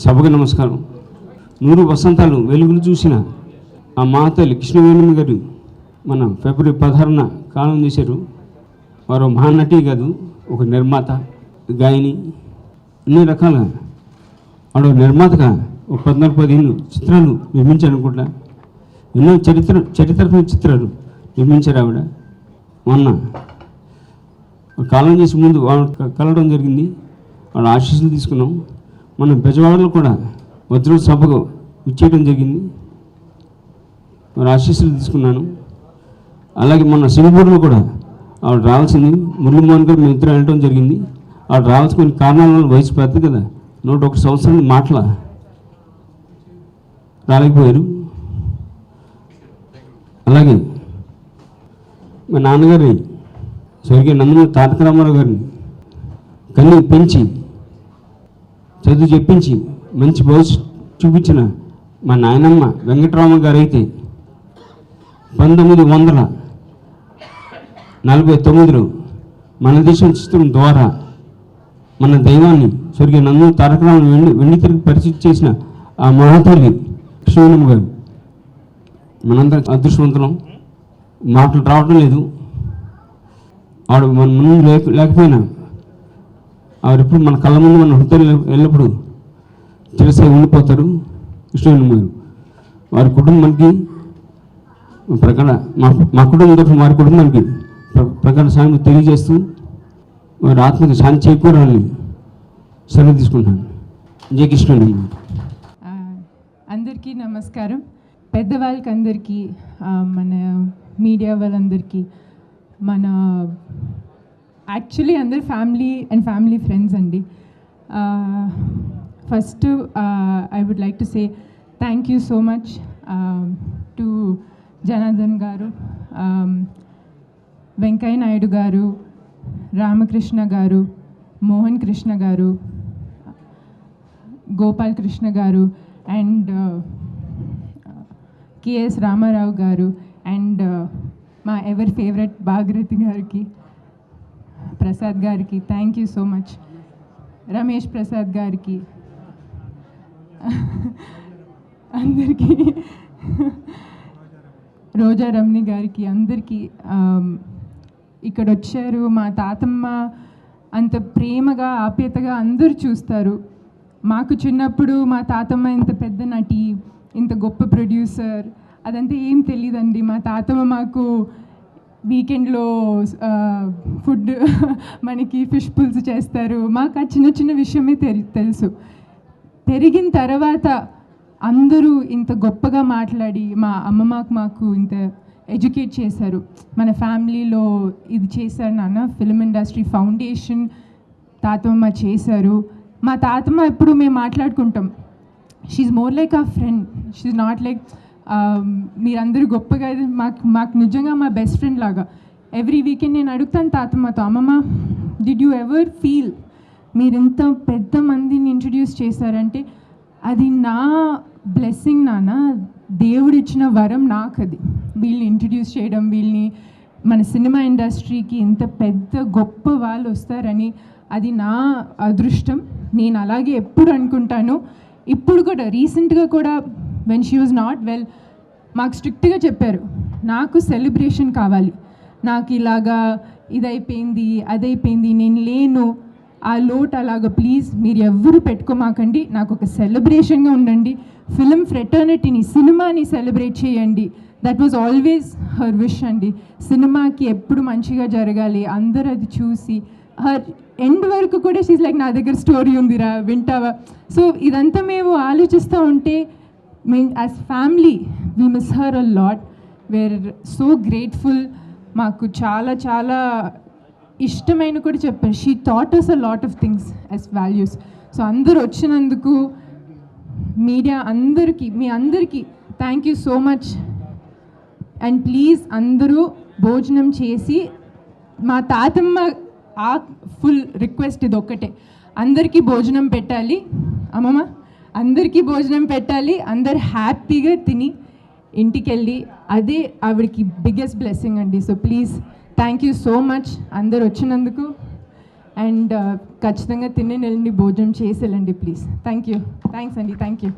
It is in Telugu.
సభకు నమస్కారం. నూరు వసంతాలు వెలుగులు చూసిన ఆ మాతలు కృష్ణవేణుని గారు మన ఫిబ్రవరి పదహారున కాలం చేశారు. వారు మహానటి కాదు ఒక నిర్మాత గాయని అన్ని రకాల వాడు నిర్మాతగా ఒక పద్నాలుగు పదిహేను చిత్రాలు నిర్మించారు అనుకుంటా. ఎన్నో చరిత్ర చరిత్రాత్మక చిత్రాలు నిర్మించారు ఆవిడ. మొన్న కాలం చేసే ముందు వాడు కలవడం జరిగింది. వాళ్ళ ఆశీస్సులు తీసుకున్నాం. మన బెజవాడలో కూడా వజ్ర సభకు ఇచ్చేయడం జరిగింది. మరి ఆశీస్సులు తీసుకున్నాను. అలాగే మొన్న సింగపూర్లో కూడా ఆవిడ రావాల్సింది. మురళీ మోహన్ గారు మేము ఇద్దరు వెళ్ళడం జరిగింది. ఆవిడ రావాల్సిన కొన్ని కారణాల వల్ల వయసు పెద్ద కదా. నూట ఒక సంవత్సరం మాటల రాలేకపోయారు. అలాగే మా నాన్నగారిని స్వర్గీయ నందమూరి తారక రామారావు గారిని కన్నీ పెంచి చదువు చెప్పించి మంచి భవిష్యత్ చూపించిన మా నాయనమ్మ వెంకటరామ గారు అయితే పంతొమ్మిది వందల నలభై తొమ్మిదిలో మన దేశం చిత్రం ద్వారా మన దైవాన్ని స్వర్గీయ నందు తారక వెండి వెండి తిరిగి పరిచయం చేసిన ఆ మహాతల్లి కృష్ణవేణమ్మ గారు. మనందరం అదృష్టవంతులం. మాటలు రావడం లేదు. ఆవిడ మన ముందు లేక లేకపోయినా ఆవిడ ఎప్పుడు మన కళ్ళ ముందు మన హృదయం వెళ్ళినప్పుడు తెలిసే ఉండిపోతారు. కృష్ణవేణి గారు వారి కుటుంబానికి ప్రకటన మా మా కుటుంబం తరఫున వారి కుటుంబానికి ప్రకటన సాయం తెలియజేస్తూ వారి ఆత్మకి శాంతి చేకూరాలని సెలవు తీసుకుంటాను జయ అందరికీ నమస్కారం. పెద్దవాళ్ళకి అందరికీ మన మీడియా వాళ్ళందరికీ మన యాక్చువల్లీ అందరు ఫ్యామిలీ అండ్ ఫ్యామిలీ ఫ్రెండ్స్ అండి. First I would like to say thank you so much to Janardhan garu Venkaiah Naidu గారు రామకృష్ణ గారు మోహన్ కృష్ణ గారు గోపాల్ కృష్ణ గారు అండ్ కేఎస్ రామారావు గారు అండ్ మా ఎవరి ఫేవరెట్ భాగరథి గారికి ప్రసాద్ గారికి thank you so much Ramesh Prasad గారికి. అందరికీ. రోజా రమణి గారికి అందరికీ ఇక్కడ వచ్చారు మా తాతమ్మ. అంత ప్రేమగా ఆప్యతగా అందరూ చూస్తారు. మాకు చిన్నప్పుడు మా తాతమ్మ ఇంత పెద్ద నటి ఇంత గొప్ప ప్రొడ్యూసర్ అదంతా ఏం తెలియదండి మా తాతమ్మ మాకు వీకెండ్లో ఫుడ్ మనకి ఫిష్ పుల్స్ చేస్తారు. మాకు ఆ చిన్న చిన్న విషయమే తెలి తెలుసు. పెరిగిన తర్వాత అందరూ ఇంత గొప్పగా మాట్లాడి మా అమ్మమ్మకు మాకు ఇంత ఎడ్యుకేట్ చేశారు. మన ఫ్యామిలీలో ఇది చేశారు నాన్న. ఫిల్మ్ ఇండస్ట్రీ ఫౌండేషన్ తాతమ్మ చేశారు. మా తాతమ్మ ఎప్పుడు మేము మాట్లాడుకుంటాం. She's more like a friend she's not like మీరందరూ గొప్పగా మాకు మాకు నిజంగా మా బెస్ట్ ఫ్రెండ్ లాగా. ఎవ్రీ వీకెండ్ నేను అడుగుతాను తాతమ్మతో అమ్మమ్మ డిడ్ యూ ఎవర్ ఫీల్ మీరు ఇంత పెద్ద మందిని ఇంట్రడ్యూస్ చేశారంటే అది నా బ్లెస్సింగ్ నాన్న దేవుడు ఇచ్చిన వరం నాకు అది వీళ్ళని ఇంట్రడ్యూస్ చేయడం వీళ్ళని మన సినిమా ఇండస్ట్రీకి ఇంత పెద్ద గొప్ప వాళ్ళు వస్తారని అది నా అదృష్టం. నేను అలాగే ఎప్పుడు అనుకుంటాను. ఇప్పుడు కూడా రీసెంట్గా కూడా when she was not well మాకు స్ట్రిక్ట్గా చెప్పారు నాకు సెలబ్రేషన్ కావాలి. నాకు ఇలాగా ఇదైపోయింది అదైపోయింది నేను లేను. ఆ లోట్ అలాగ ప్లీజ్ మీరు ఎవ్వరు పెట్టుకోమాకండి. నాకు ఒక సెలబ్రేషన్గా ఉండండి. ఫిలిం ఫ్రెటర్నిటీని సినిమాని సెలబ్రేట్ చేయండి. That was always her wish అండి. సినిమాకి ఎప్పుడు మంచిగా జరగాలి అందరూ అది చూసి హర్ ఎండ్ వరకు కూడా షీజ్ లైక్ నా దగ్గర స్టోరీ ఉందిరా వింటావా? సో ఇదంతా మేము ఆలోచిస్తూ ఉంటే మేము as family we miss her a lot we're so grateful మాకు చాలా చాలా ఇష్టమైన కూడా చెప్పారు. She taught us a lot of things as values so అందరూ వచ్చినందుకు మీడియా అందరికీ మీ అందరికీ thank you so much and please అందరూ భోజనం చేసి మా తాతమ్మ ఆ ఫుల్ రిక్వెస్ట్ ఇది ఒక్కటే. అందరికీ భోజనం పెట్టాలి. అమ్మమ్మ? అందరికీ భోజనం పెట్టాలి అందరు హ్యాపీగా తిని ఇంటికి వెళ్ళి అదే ఆవిడకి బిగ్గెస్ట్ బ్లెస్సింగ్ అండి. So please thank you so much అందరు వచ్చినందుకు. అండ్ uh, ఖచ్చితంగా తిని వెళ్ళండి భోజనం చేసి వెళ్ళండి ప్లీజ్ థ్యాంక్ యూ థ్యాంక్స్ అండి థ్యాంక్ యూ